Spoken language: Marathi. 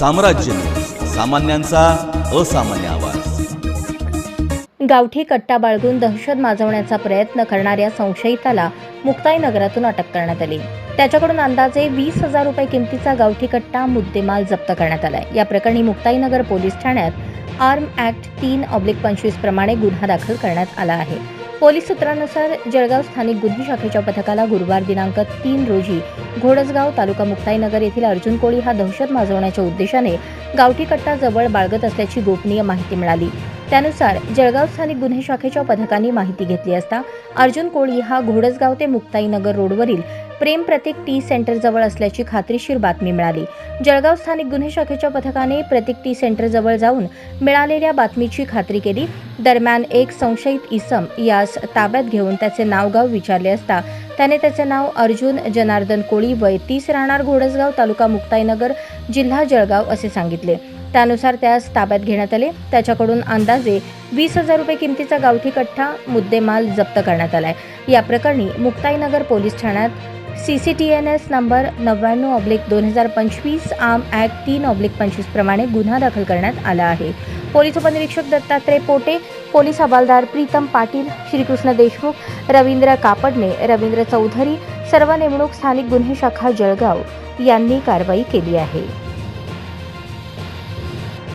साम्राज्य. सामान्यांचा असामान्य आवाज. गावठी कट्टा बाळगून दहशत माजवण्याचा प्रयत्न करणाऱ्या संशयिताला मुक्ताईनगरातून अटक करण्यात आली. त्याच्याकडून अंदाजे वीस हजार रुपये किमतीचा गावठी कट्टा मुद्देमाल जप्त करण्यात आलाय. या प्रकरणी मुक्ताईनगर पोलीस ठाण्यात आर्म ऍक्ट तीन ऑब्लिक पंचवीस प्रमाणे गुन्हा दाखल करण्यात आला आहे. पोलीस सूत्रानुसार जळगाव स्थानिक गुन्हे शाखेच्या पथकाला गुरुवार दिनांक तीन रोजी घोडसगाव तालुका मुक्ताईनगर येथील अर्जुन कोळी हा दहशत माजवण्याच्या उद्देशाने गावठी कट्टा जवळ बाळगत असल्याची गोपनीय माहिती मिळाली. त्यानुसार जळगाव स्थानिक गुन्हे शाखेच्या पथकांनी माहिती घेतली असता अर्जुन कोळी हा घोडसगाव ते मुक्ताईनगर रोडवरील प्रेम प्रतीक टी सेंटर जवळ असल्याची खात्रीशीर बातमी मिळाली. जळगाव स्थानिक गुन्हे शाखेच्या पथकाने प्रतीक टी सेंटर जवळ जाऊन मिळालेल्या बातमीची खात्री केली. दरम्यान एक संशयित इसम यास ताब्यात घेऊन त्याचे नावगाव विचारले असता त्याने त्याचे नाव अर्जुन जनार्दन कोळी वय तीस राहणार घोडसगाव तालुका मुक्ताईनगर जिल्हा जळगाव असे सांगितले. त्यानुसार त्यास ताब्यात घेण्यात आले. त्याच्याकडून अंदाजे वीस हजार रुपये किमतीचा गावठी कठ्ठा मुद्देमाल जप्त करण्यात आलाय. या प्रकरणी मुक्ताईनगर पोलीस ठाण्यात C C T N S number नव्याण्णव ऑब्लिक दोन हजार पंचवीस आम ॲक्ट तीन ऑब्लिक पंचवीसप्रमाणे गुन्हा दाखल करण्यात आला आहे. पोलीस उपनिरीक्षक दत्तात्रय पोटे पोलीस हवालदार प्रीतम पाटील श्रीकृष्ण देशमुख रवींद्र कापडणे रवींद्र चौधरी सर्व नेमणूक स्थानिक गुन्हे शाखा जळगाव यांनी कारवाई केली आहे.